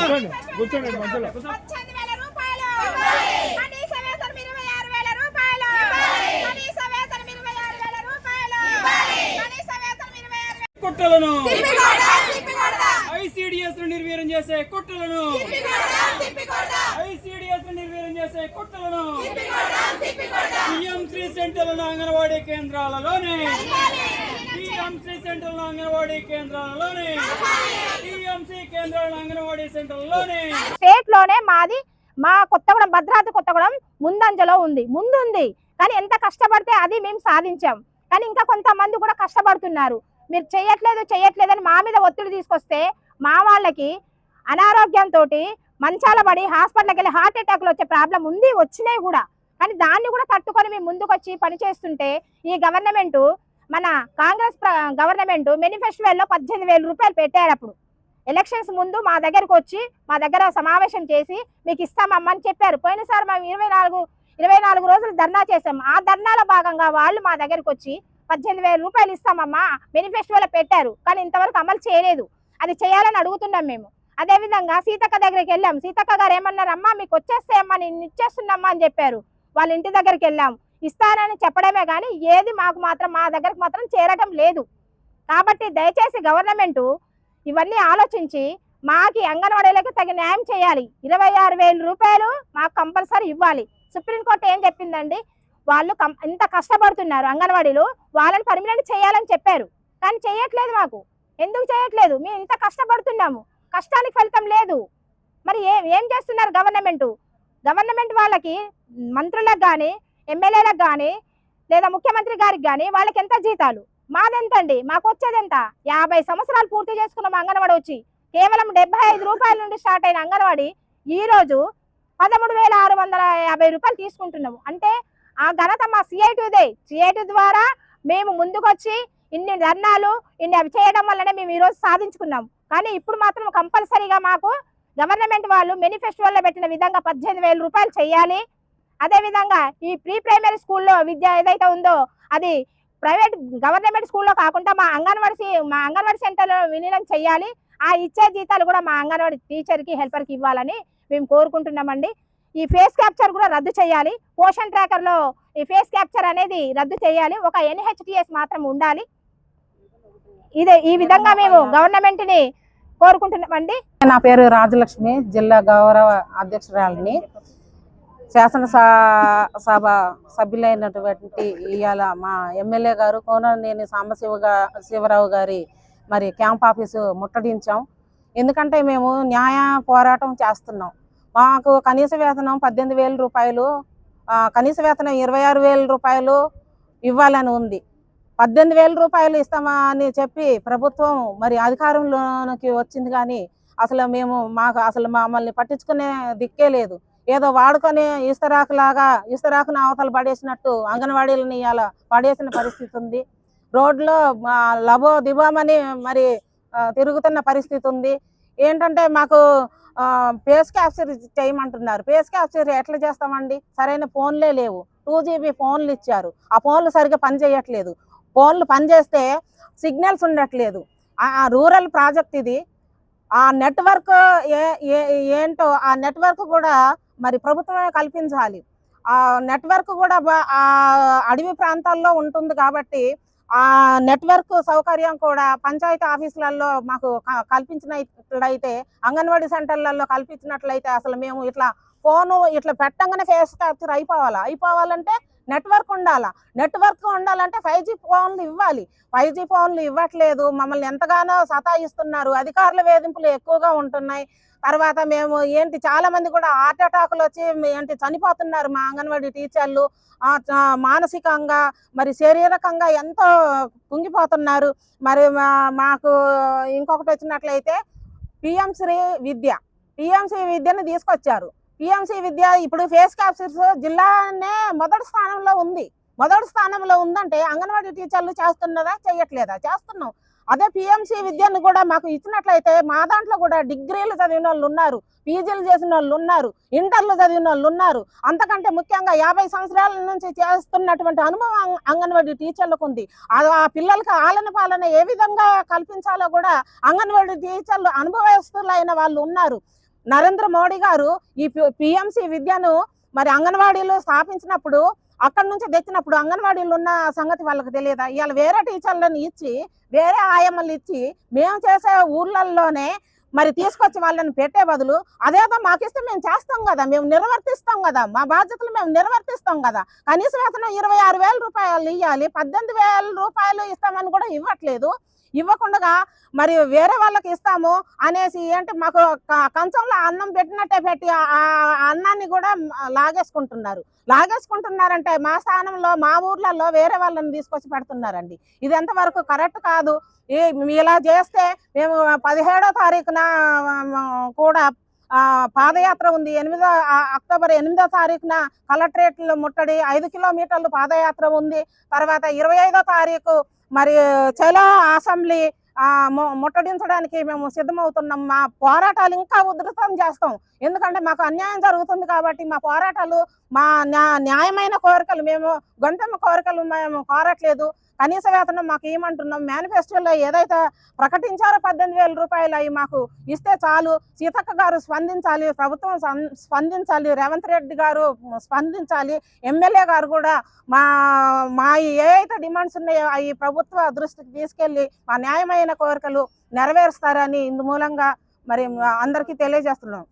కూర్చోండి. మధ్యలో కుట్రలను ఐసీడీఎస్ను నిర్వీర్యం చేసే కుట్రలను ఐసీడీఎస్ను నిర్వీర్యం చేసే కుట్రలను. పిఎం శ్రీ సెంటర్లను అంగన్వాడీ కేంద్రాలలోనే శ్రీ సెంట్రల్ అంగన్వాడీ కేంద్రాలలోనే. టిఎంసీ కేంద్రాల అంగన్వాడీ సెంటర్లోనే స్టేట్లోనే మాది మా కొత్తగూడెం భద్రాద్రి కొత్తగూడెం ముందంజలో ఉంది. ముందుంది. కానీ ఎంత కష్టపడితే అది మేము సాధించాం. కానీ ఇంకా కొంతమంది కూడా కష్టపడుతున్నారు. మీరు చేయట్లేదు చేయట్లేదని మా మీద ఒత్తిడి తీసుకొస్తే మా వాళ్ళకి అనారోగ్యంతో మంచాల పడి హాస్పిటల్కి వెళ్ళి హార్ట్ అటాక్లు వచ్చే ప్రాబ్లం ఉంది వచ్చినాయి కూడా. కానీ దాన్ని కూడా తట్టుకొని మేము ముందుకు వచ్చి పనిచేస్తుంటే ఈ గవర్నమెంట్ మన కాంగ్రెస్ గవర్నమెంట్ మేనిఫెస్టోలో పద్దెనిమిది వేల రూపాయలు పెట్టారు అప్పుడు. ఎలక్షన్స్ ముందు మా దగ్గరకు వచ్చి మా దగ్గర సమావేశం చేసి మీకు ఇస్తామమ్మా అని చెప్పారు. పోయినసారి మేము ఇరవై నాలుగు ఇరవై నాలుగు రోజులు ధర్నా చేసాం ఆ ధర్నాలో భాగంగా వాళ్ళు మా దగ్గరకు వచ్చి పద్దెనిమిది వేల రూపాయలు ఇస్తామమ్మా మేనిఫెస్టోలో పెట్టారు. కానీ ఇంతవరకు అమలు చేయలేదు. అది చేయాలని అడుగుతున్నాం మేము. అదేవిధంగా సీతక్క దగ్గరికి వెళ్ళాం. సీతక్క గారు ఏమన్నారమ్మా మీకు మీకు వచ్చేస్తాయమ్మా నేను ఇచ్చేస్తున్నామ్మా అని చెప్పారు. వాళ్ళ ఇంటి దగ్గరికి వెళ్ళాం. ఇస్తానని చెప్పడమే కానీ ఏది మాకు మాత్రం మా దగ్గరకు మాత్రం చేరటం లేదు. కాబట్టి దయచేసి గవర్నమెంటు ఇవన్నీ ఆలోచించి మాకి అంగన్వాడీలకు తగిన న్యాయం చేయాలి. ఇరవై ఆరు వేల రూపాయలు మాకు కంపల్సరీ ఇవ్వాలి. సుప్రీంకోర్టు ఏం చెప్పిందండి? వాళ్ళు కం ఇంత కష్టపడుతున్నారు అంగన్వాడీలు వాళ్ళని పర్మినెంట్ చేయాలని చెప్పారు. కానీ చేయట్లేదు మాకు. ఎందుకు చేయట్లేదు? మేము ఇంత కష్టపడుతున్నాము. కష్టానికి ఫలితం లేదు. మరి ఏం ఏం చేస్తున్నారు గవర్నమెంట్? గవర్నమెంట్ వాళ్ళకి మంత్రులకు కానీ ఎమ్మెల్యేలకు కానీ లేదా ముఖ్యమంత్రి గారికి కానీ వాళ్ళకి ఎంత జీతాలు? మాదెంతండి? మాకు వచ్చేది ఎంత యాభై సంవత్సరాలు పూర్తి చేసుకున్నాం అంగన్వాడి వచ్చి. కేవలం డెబ్బై ఐదు రూపాయల నుండి స్టార్ట్ అయిన అంగన్వాడి ఈరోజు పదమూడు వేల ఆరు వందల యాభై రూపాయలు తీసుకుంటున్నాము. అంటే ఆ ఘనత మా సిఐటిదే. సిఐటి ద్వారా మేము ముందుకొచ్చి ఇన్ని ధర్నాలు ఇన్ని అవి చేయడం వల్లనే మేము ఈరోజు సాధించుకున్నాం. కానీ ఇప్పుడు మాత్రం కంపల్సరీగా మాకు గవర్నమెంట్ వాళ్ళు మేనిఫెస్టోల్లో పెట్టిన విధంగా పద్దెనిమిది వేల రూపాయలు చేయాలి. అదేవిధంగా ఈ ప్రీ ప్రైమరీ స్కూల్లో విద్య ఏదైతే ఉందో అది ప్రైవేట్ గవర్నమెంట్ స్కూల్లో కాకుండా మా అంగన్వాడీ మా అంగన్వాడీ సెంటర్లో విలీనం చేయాలి ఆ ఇచ్చే జీతాలు కూడా మా అంగన్వాడీ టీచర్కి హెల్పర్కి ఇవ్వాలని మేము కోరుకుంటున్నామండి. ఈ ఫేస్ క్యాప్చర్ కూడా రద్దు చేయాలి పోషన్ ట్రాకర్లో ఈ ఫేస్ క్యాప్చర్ అనేది రద్దు చేయాలి ఒక ఎన్హెచ్టిఎస్ మాత్రం ఉండాలి. ఇదే ఈ విధంగా మేము గవర్నమెంట్ని కోరుకుంటున్నామండి. నా పేరు రాజలక్ష్మి జిల్లా గౌరవ అధ్యక్షురాలిని. శాసన సభ సభ్యులైనటువంటి ఇవాళ మా ఎమ్మెల్యే గారు కోననేని సాంబశివ శివరావు గారి మరి క్యాంప్ ఆఫీసు ముట్టడించాం. ఎందుకంటే మేము న్యాయ పోరాటం చేస్తున్నాం. మాకు కనీస వేతనం పద్దెనిమిది వేల రూపాయలు కనీస వేతనం ఇరవై ఆరు వేల రూపాయలు ఇవ్వాలని ఉంది. పద్దెనిమిది వేల రూపాయలు ఇస్తామా అని చెప్పి ప్రభుత్వం మరి అధికారంలోకి వచ్చింది కానీ అసలు మేము మాకు అసలు మమ్మల్ని పట్టించుకునే దిక్కే లేదు. ఏదో వాడుకొని ఇస్తరాకులాగా ఇస్తరాకును అవతలు పడేసినట్టు అంగన్వాడీలను ఇలా పడేసిన పరిస్థితి ఉంది. రోడ్లో ఆ, లబో దిబామని మరి తిరుగుతున్న పరిస్థితి ఉంది. ఏంటంటే మాకు పేస్ క్యాప్చర్ చేయమంటున్నారు. పేస్ క్యాప్చర్ ఎట్లా చేస్తామండి? సరైన ఫోన్లే లేవు. టూ జీబీ ఫోన్లు ఇచ్చారు. ఆ ఫోన్లు సరిగ్గా పనిచేయట్లేదు ఫోన్లు పనిచేస్తే సిగ్నల్స్ ఉండట్లేదు. ఆ- ఆ రూరల్ ప్రాజెక్ట్ ఇది. ఆ నెట్వర్క్ ఏ- ఏంటో ఆ నెట్వర్క్ కూడా మరి ప్రభుత్వమే కల్పించాలి. ఆ నెట్వర్క్ కూడా ఆ అడవి ప్రాంతాల్లో ఉంటుంది కాబట్టి ఆ నెట్వర్క్ సౌకర్యం కూడా పంచాయతీ ఆఫీసులలో మాకు క- కల్పించినట్లయితే అంగన్వాడీ సెంటర్లలో కల్పించినట్లయితే అసలు మేము ఇట్లా ఫోను ఇట్లా పెట్టంగానే ఫేస్ క్యాప్చర్ అయిపోవాలా? అయిపోవాలంటే నెట్వర్క్ ఉండాలా? నెట్వర్క్ ఉండాలంటే ఫైవ్ జీ ఫోన్లు ఇవ్వాలి. ఫైవ్ జీ ఫోన్లు ఇవ్వట్లేదు. మమ్మల్ని ఎంతగానో సతాయిస్తున్నారు. అధికారుల వేధింపులు ఎక్కువగా ఉంటున్నాయి. తర్వాత మేము ఏంటి చాలా మంది కూడా హార్ట్ అటాకులు వచ్చి ఏంటి చనిపోతున్నారు మా అంగన్వాడీ టీచర్లు. మానసికంగా మరి శారీరకంగా ఎంతో కుంగిపోతున్నారు. మరి మా- మాకు ఇంకొకటి వచ్చినట్లయితే పిఎం శ్రీ విద్య. పిఎంసీ విద్యను తీసుకొచ్చారు. పిఎంసి విద్య ఇప్పుడు ఫేస్ క్యాప్చర్స్ జిల్లానే మొదటి స్థానంలో ఉంది. మొదటి స్థానంలో ఉందంటే అంగన్వాడీ టీచర్లు చేస్తున్నదా చేయట్లేదా? చేస్తున్నాం. అదే పిఎంసి విద్యను కూడా మాకు ఇచ్చినట్లయితే మా దాంట్లో కూడా డిగ్రీలు చదివిన వాళ్ళు ఉన్నారు పీజీలు చేసిన వాళ్ళు ఉన్నారు ఇంటర్లు చదివిన వాళ్ళు ఉన్నారు. అంతకంటే ముఖ్యంగా యాభై సంవత్సరాల నుంచి చేస్తున్నటువంటి అనుభవం అంగన్వాడీ టీచర్లకు ఉంది. ఆ పిల్లలకి ఆలన పాలన ఏ విధంగా కల్పించాలో కూడా అంగన్వాడీ టీచర్లు అనుభవస్తులైన వాళ్ళు ఉన్నారు. నరేంద్ర మోడీ గారు ఈ పిఎంసి విద్యను మరి అంగన్వాడీలు స్థాపించినప్పుడు అక్కడి నుంచి తెచ్చినప్పుడు అంగన్వాడీలు ఉన్న సంగతి వాళ్ళకి తెలియదా? ఇవాళ వేరే టీచర్లను ఇచ్చి వేరే ఆయమ్మలు ఇచ్చి మేము చేసే ఊర్లలోనే మరి తీసుకొచ్చి వాళ్ళని పెట్టే బదులు అదేదో మాకిస్తే మేము చేస్తాం కదా మేము నిర్వర్తిస్తాం కదా మా బాధ్యతలు మేము నిర్వర్తిస్తాం కదా. కనీస వేతనం ఇరవై ఆరు వేల రూపాయలు ఇవ్వాలి పద్దెనిమిది వేల రూపాయలు ఇస్తామని కూడా ఇవ్వట్లేదు. ఇవ్వకుండా మరి వేరే వాళ్ళకి ఇస్తాము అనేసి ఏంటి మాకు కంచంలో అన్నం పెట్టినట్టే పెట్టి ఆ అన్నాన్ని కూడా లాగేసుకుంటున్నారు. లాగేసుకుంటున్నారంటే మా స్థానంలో మా ఊర్లలో వేరే వాళ్ళని తీసుకొచ్చి పెడుతున్నారండి. ఇది ఎంతవరకు కరెక్ట్ కాదు. ఇలా చేస్తే మేము పదిహేడో తారీఖున కూడా పాదయాత్ర ఉంది. ఎనిమిదో అక్టోబర్ ఎనిమిదో తారీఖున కలెక్టరేట్లో ముట్టడి ఐదు కిలోమీటర్లు పాదయాత్ర ఉంది. తర్వాత ఇరవై ఐదో తారీఖు మరి చలో అసెంబ్లీ ముట్టడించడానికి మేము సిద్ధమవుతున్నాం. మా పోరాటాలు ఇంకా ఉధృతం చేస్తాం. ఎందుకంటే మాకు అన్యాయం జరుగుతుంది కాబట్టి మా పోరాటాలు మా న్యాయమైన కోరికలు మేము గొంతెమ్మ కోరికలు మేము కోరట్లేదు. కనీస వేతనం మాకు ఏమంటున్నాం? మేనిఫెస్టోలో ఏదైతే ప్రకటించారో పద్దెనిమిది వేల రూపాయలు అవి మాకు ఇస్తే చాలు. సీతక్క గారు స్పందించాలి ప్రభుత్వం స్పందించాలి రేవంత్ రెడ్డి గారు స్పందించాలి ఎమ్మెల్యే గారు కూడా మా మా ఏవైతే డిమాండ్స్ ఉన్నాయో అవి ప్రభుత్వ దృష్టికి తీసుకెళ్ళి మా న్యాయమైన కోరికలు నెరవేరుస్తారని ఇందు మూలంగా మరి అందరికీ తెలియజేస్తున్నాం.